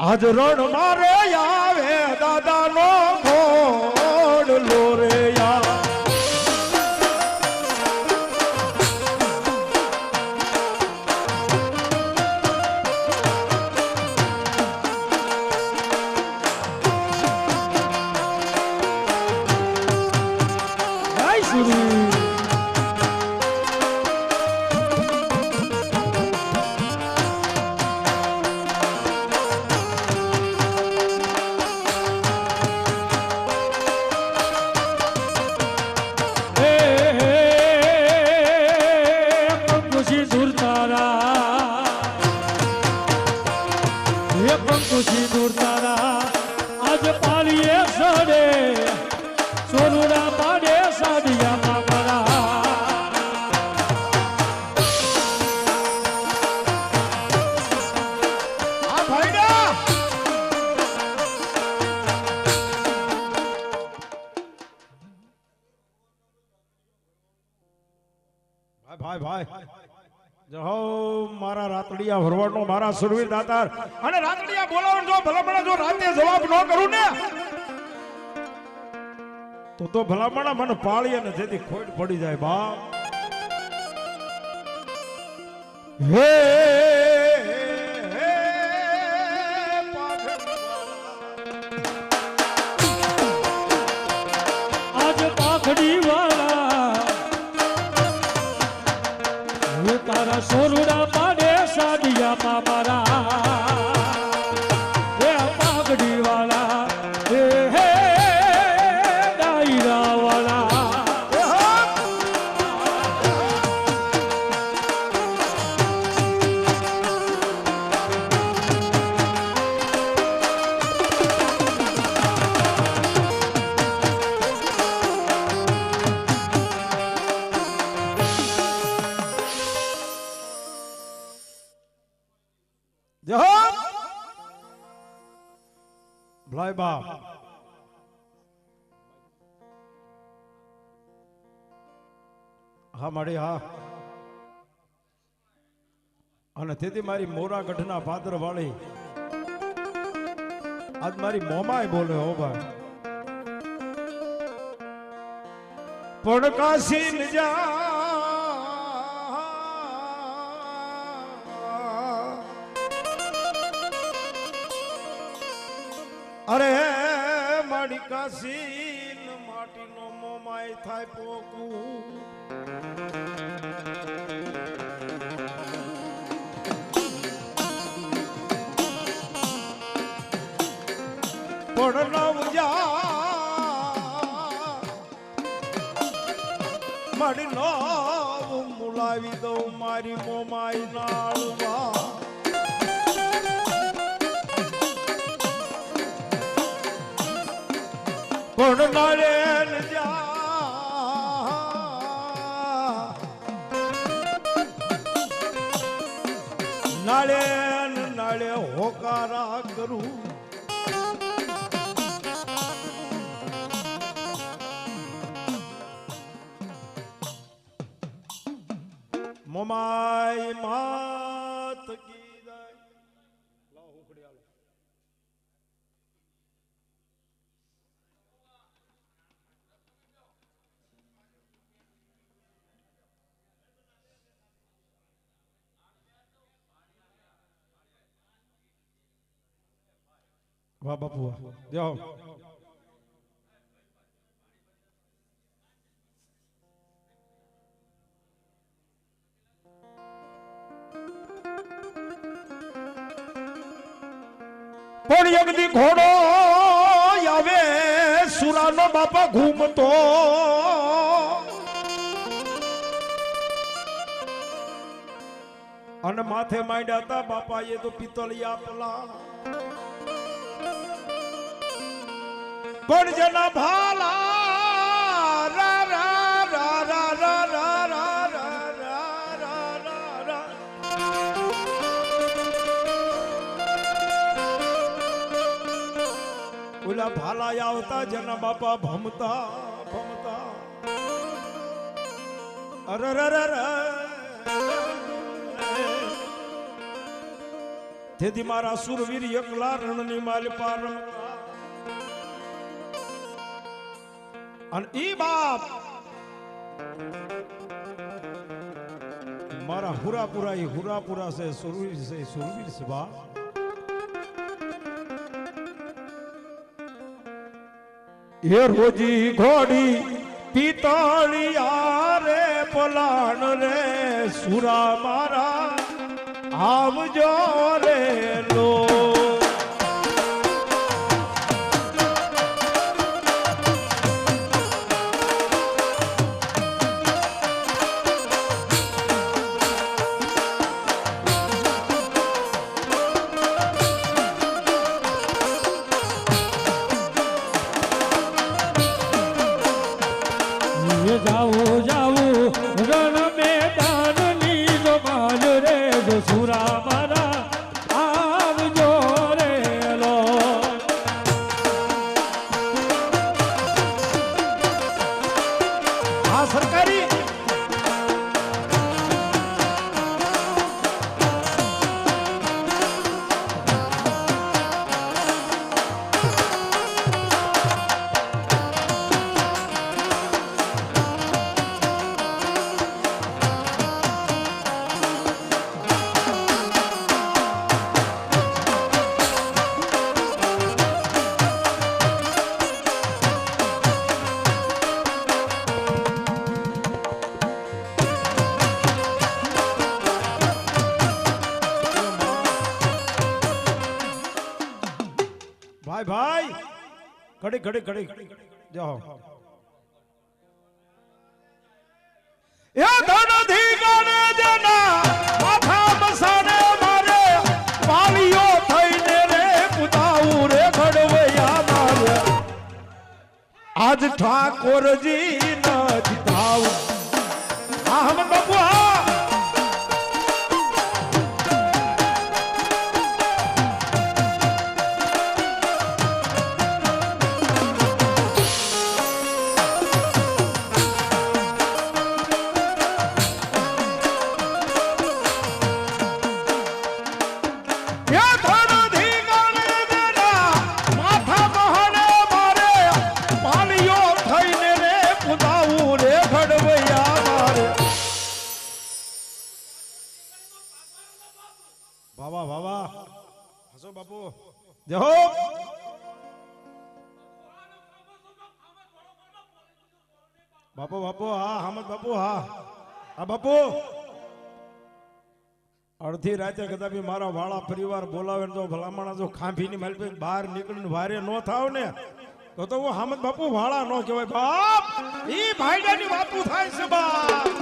આજ રણ મારે આવે દાદાનો ઘોડ ભાઈ ભાઈ. જહો મારા રાતડિયા ભરવાડનો મારા સુરવીર દાતાર. અને રાતડિયા બોલાવણ જો ભલામણા જો રાતે જવાબ ન કરું ને તો તો ભલામણા મને પાળી અને જેથી ખોટ પડી જાય બાપ. હે, ભલાઈ બાપ હા, મારી, હા. અને તેથી મારી મોરા ગઢના પાત્ર વાળી આજ મારી મોમાય બોલે હો ભાઈ. પણ કાશી જા અરે માડી કાશીન માટીનો મોમાય થાય પોકું. પણ નવજા માડી નો મુલાવી દઉં મારી મોમાય નાળવા પણ નારેન નાળે નાળે હોકારા કરું. મોમાય માત કી વાહ બાપુ વાહ જાઓ પણ યગદી ઘોડો આવે, સુરાનો બાપા ઘૂમતો. અને માથે માંડ્યા હતા બાપા એ તો પિત્તળિયા પલા પણ જના ભાલા ઓલા ભાલા આવતા જના બાપા ભમતા ભમતા અરે તેથી મારા સુરવીર એકલા રણની માલ પાર અને ઈ બાપ મારા હુરાપુરા ઈ હુરાપુરા છે સુરવીર છે સુરવીર છે બા એ રોજી ઘોડી પિતળિયા રે પલાણ રે સુરા મારા આવજો રે લો સુરા ભાઈ ભાઈ. ઘડી ઘડી ઘડી. જાઓ. એ ધનથી ગણે જના માથા મસાને મારે પાલીઓ થઈને રે કુદાવું રે ઘડવૈયા મારે. આજ ઠાકોરજી ન જીતાવ. આહમ બાપુ મારે વાવા વાવા હસો બાપુ જય હો બાપુ બાપુ હા હમદ બાપુ હા હા બાપુ અડધી રાતે કદાચ મારા વાળા પરિવાર બોલાવે તો ભલામણા જો ખાંભીની માલ પર બહાર નીકળીને વારે ન થાવ ને, તો તો હું હામદ બાપુ વાળા ન કહેવાય. બાપ, ઈ ભાઈડાની વાતું થાય છે બાપ.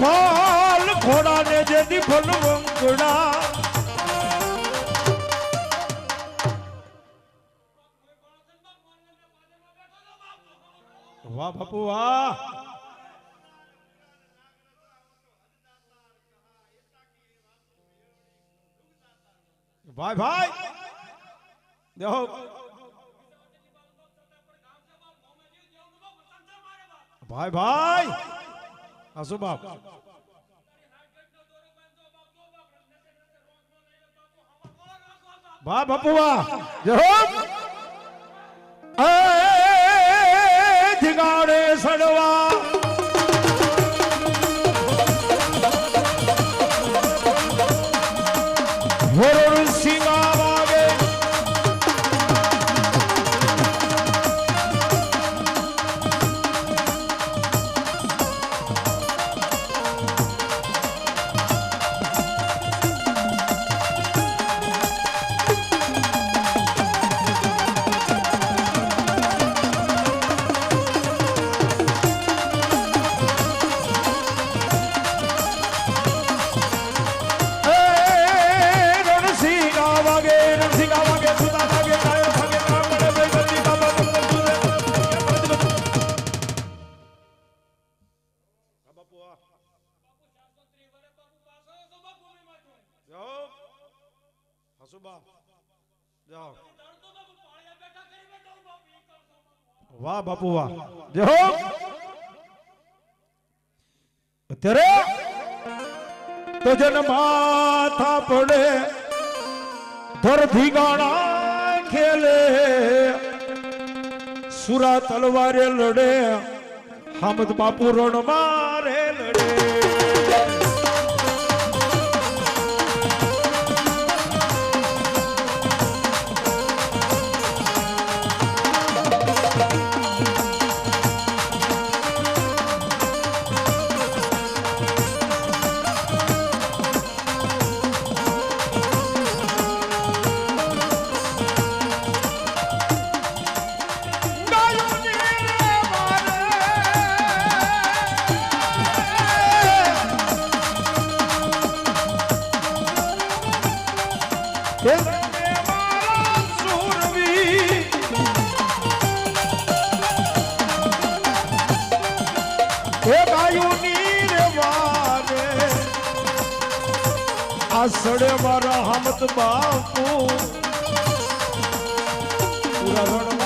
ફોલ ઘોડા ને જેથી ફોલ વંકડા બાપુ વાહ ભાઈ ભાઈ. દેહો. ભાઈ ભાઈ. હસુ બાપ? વાહ બાપુ વાહ સડવા જાઓ. વાહ બાપુ વાહ. હો અત્યારે તો જન માથા પડે ધરથી ગાણા ખેલે. સુરા તલવારે લડે હામદ બાપુ રણ મારે લડે. એ ગાયોની રે વારે. આ સડે મારા હમત બાપુ પૂરા